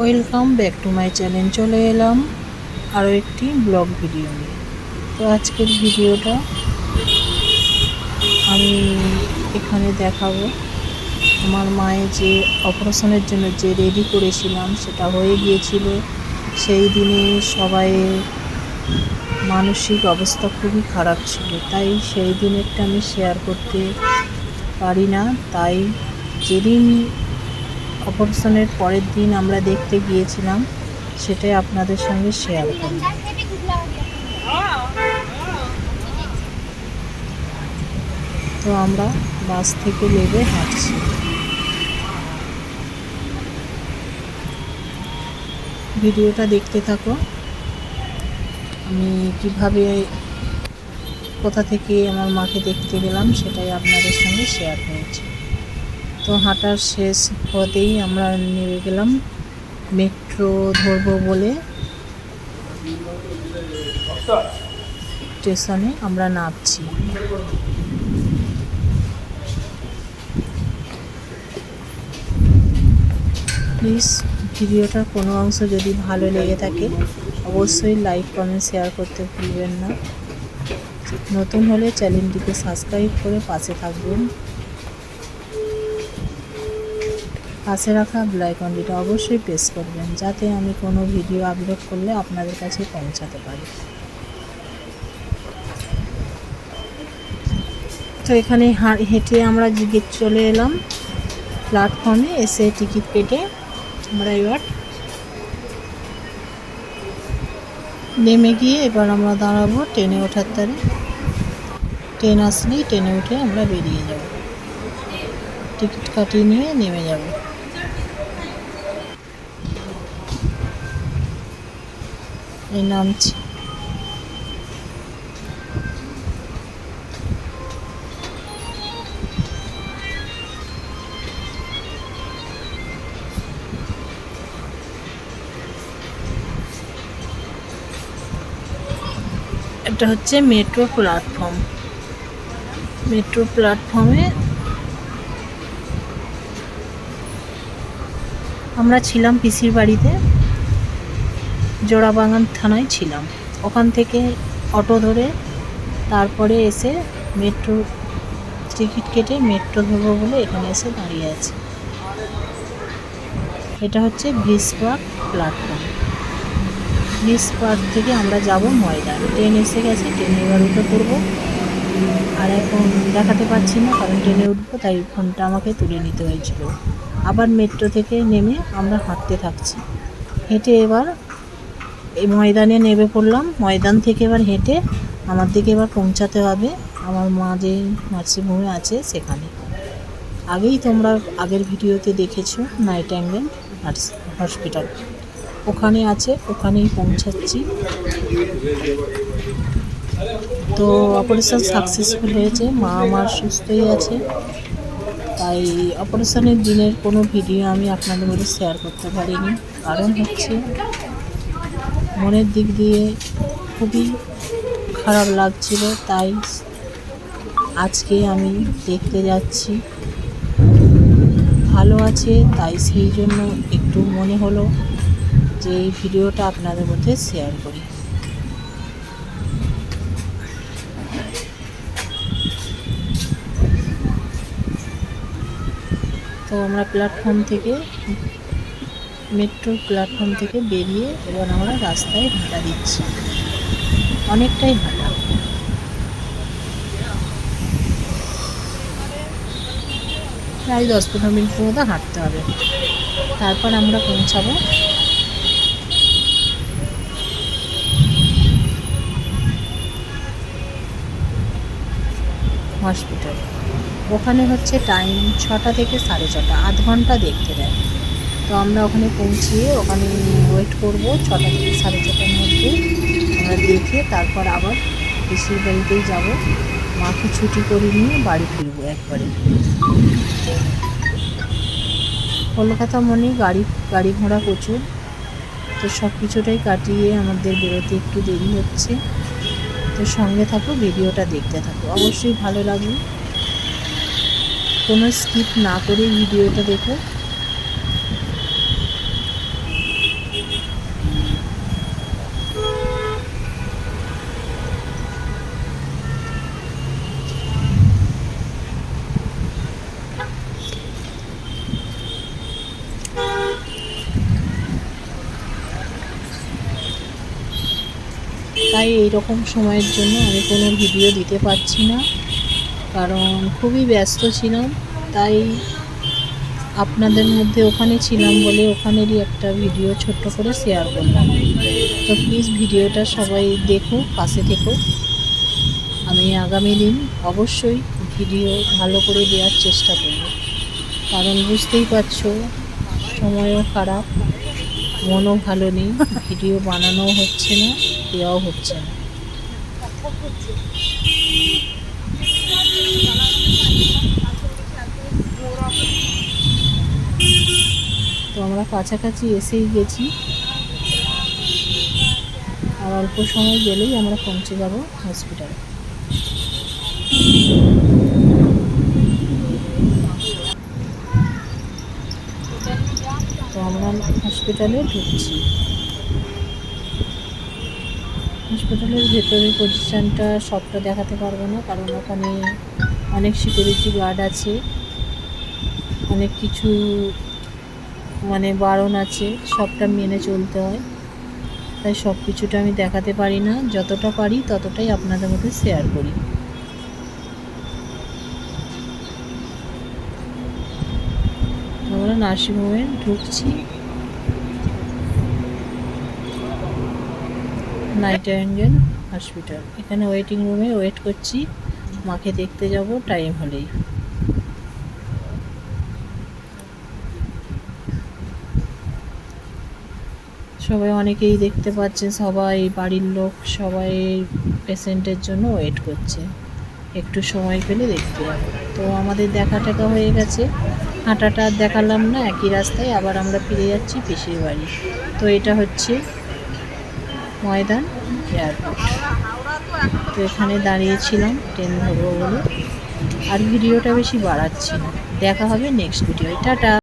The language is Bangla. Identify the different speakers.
Speaker 1: Welcome back to my channel, চলে এলাম আরও একটি ব্লগ ভিডিও নিয়ে। তো আজকের ভিডিওটা আমি এখানে দেখাবো। আমার মায়ের যে অপারেশনের জন্য যে রেডি করেছিলাম, সেটা হয়ে গিয়েছিল। সেই দিনে সবাই মানসিক অবস্থা খুবই খারাপ ছিল। তাই সেই দিনেরটা আমি শেয়ার করতে পারি না। তাই যেদিন অপারেশনের পরের দিন আমরা দেখতে গিয়েছিলাম, সেটাই আপনাদের সঙ্গে শেয়ার করব তো আমরা বাস থেকে নেমে হাঁটছি। ভিডিওটা দেখতে থাকো। আমি কীভাবে, কোথা থেকে আমার মাকে দেখতে গেলাম, সেটাই আপনাদের সঙ্গে শেয়ার করেছি তো হাঁটার শেষ হতেই আমরা নেমে গেলাম। মেট্রো ধরবো বলে স্টেশনে আমরা নামছি। প্লিজ ভিডিওটার কোনো অংশ যদি ভালো লেগে থাকে, অবশ্যই লাইক, কমেন্ট, শেয়ার করতে ভুলবেন না। নতুন হলে চ্যানেলটিকে সাবস্ক্রাইব করে পাশে থাকবেন। পাশে রাখা ব্লাইকনটিটা অবশ্যই প্রেস করবেন, যাতে আমি কোনো ভিডিও আপলোড করলে আপনাদের কাছে পৌঁছাতে পারি। তো এখানে হেঁটে আমরা চলে এলাম প্ল্যাটফর্মে এসে টিকিট কেটে আমরা এবার নেমে গিয়ে এবার আমরা দাঁড়াবো ট্রেনে ওঠার তারে ট্রেন আসলেই ট্রেনে উঠে আমরা বেরিয়ে যাব। টিকিট কাটিয়ে নিয়ে নেমে যাব। এই এটা হচ্ছে মেট্রো প্ল্যাটফর্ম। মেট্রো প্ল্যাটফর্মে আমরা ছিলাম পিসির বাড়িতে। জোড়াবাগান থানায় ছিলাম। ওখান থেকে অটো ধরে তারপরে এসে মেট্রো টিকিট কেটে মেট্রো ধরবো বলে এখানে এসে দাঁড়িয়ে আছে। এটা হচ্ছে ভিসপার্ক প্ল্যাটফর্ম ব্রিজ পার্ক থেকে আমরা যাব ময়দান। ট্রেন এসে গেছে ট্রেনে এবার উঠে পড়ব। আর এখন দেখাতে পারছি না, কারণ ট্রেনে উঠবো, তাই ফোনটা আমাকে তুলে নিতে হয়েছিল। আবার মেট্রো থেকে নেমে আমরা হাঁটতে থাকছি। হেঁটে এবার এই ময়দানে নেমে পড়লাম। ময়দান থেকে এবার হেঁটে আমার দিকে এবার পৌঁছাতে হবে। আমার মা যে নার্সিংহোমে আছে সেখানে। আগেই তোমরা আগের ভিডিওতে দেখেছ নাইট অ্যাঙ্গেল হসপিটাল ওখানে আছে, ওখানেই পৌঁছাচ্ছি। তো অপারেশন সাকসেসফুল হয়েছে। মা আমার সুস্থই আছে। তাই অপারেশনের দিনের কোনো ভিডিও আমি আপনাদের মধ্যে শেয়ার করতে পারিনি। কারণ হচ্ছে মনের দিক দিয়ে খুবই খারাপ লাগছিল, তাই আজকে আমি দেখতে যাচ্ছি। ভালো আছে, তাই সেই জন্য একটু মনে হলো যে এই ভিডিওটা আপনাদের মধ্যে শেয়ার করি। তো আমরা প্ল্যাটফর্ম থেকে মেট্রো প্ল্যাটফর্ম থেকে বেরিয়ে এবার আমরা রাস্তায় হাঁটা দিচ্ছি। অনেকটাই হাঁটা প্রায় দশ পনেরো মিনিটের মতো হাঁটতে হবে। তারপর আমরা পৌঁছাবো। হসপিটাল। ওখানে হচ্ছে টাইম ছটা থেকে সাড়ে ছটা, আধ ঘণ্টা দেখতে দেয়। তো আমরা ওখানে পৌঁছিয়ে ওখানে ওয়েট করব ছটা থেকে সাড়ে ছটার মধ্যে। আমরা দেখে তারপর আবার পিসির বাড়িতেই যাব। মাকে ছুটি করে নিয়ে বাড়ি ফিরবো একবারে। কলকাতা মনে গাড়ি গাড়ি ঘোড়া প্রচুর। তো সব কিছুটাই কাটিয়ে আমাদের বেরোতে একটু দেরি হচ্ছে। তো সঙ্গে থাকো, ভিডিওটা দেখতে থাকো। অবশ্যই ভালো লাগবে। কোনো স্কিপ না করে ভিডিওটা দেখো। তাই এই রকম সময়ের জন্য আমি কোনো ভিডিও দিতে পারছি না। কারণ খুবই ব্যস্ত ছিলাম, তাই আপনাদের মধ্যে ওখানে ছিলাম বলে ওখানেরই একটা ভিডিও ছোট্ট করে শেয়ার করলাম। তো প্লিজ ভিডিওটা সবাই দেখো, পাশে থেকো। আমি আগামী দিন অবশ্যই ভিডিও ভালো করে দেওয়ার চেষ্টা করব। কারণ বুঝতেই পারছ, সময়ও খারাপ, মনও ভালো নেই, ভিডিও বানানোও হচ্ছে না। দেওয়াও হচ্ছে। না তো আমরা কাছাকাছি এসেই গেছি। আর অল্প সময় গেলেই আমরা পৌঁছে যাব হসপিটালে তো আমরা হসপিটালে ঢুকছি। হসপিটালের ভেতরের পজিশানটা সবটা দেখাতে পারব না, কারণ ওখানে অনেক সিকিউরিটি গার্ড আছে, অনেক কিছু মানে বারণ আছে, সবটা মেনে চলতে হয়। তাই সব কিছুটা আমি দেখাতে পারি না, যতটা পারি ততটাই আপনাদের মধ্যে শেয়ার করি। আমরা নার্সিংহোমে ঢুকছি। নাইটাঙ্গেল হসপিটাল এখানে ওয়েটিং রুমে ওয়েট করছি। মাকে দেখতে যাব টাইম হলেই। সবাই অনেকেই দেখতে পাচ্ছে সবাই বাড়ির লোক, সবাই পেশেন্টের জন্য ওয়েট করছে। একটু সময় পেলে দেখতে তো আমাদের দেখা টাকা হয়ে গেছে। হাঁটাটা দেখালাম না, একই রাস্তায় আবার আমরা ফিরে যাচ্ছি পিসির বাড়ি। তো এটা হচ্ছে ময়দান। এয়ারপোর্ট তো এখানে দাঁড়িয়েছিলাম, ট্রেন ধরবো বলে। আর ভিডিওটা বেশি বাড়াচ্ছি না। দেখা হবে নেক্সট ভিডিও টাটা!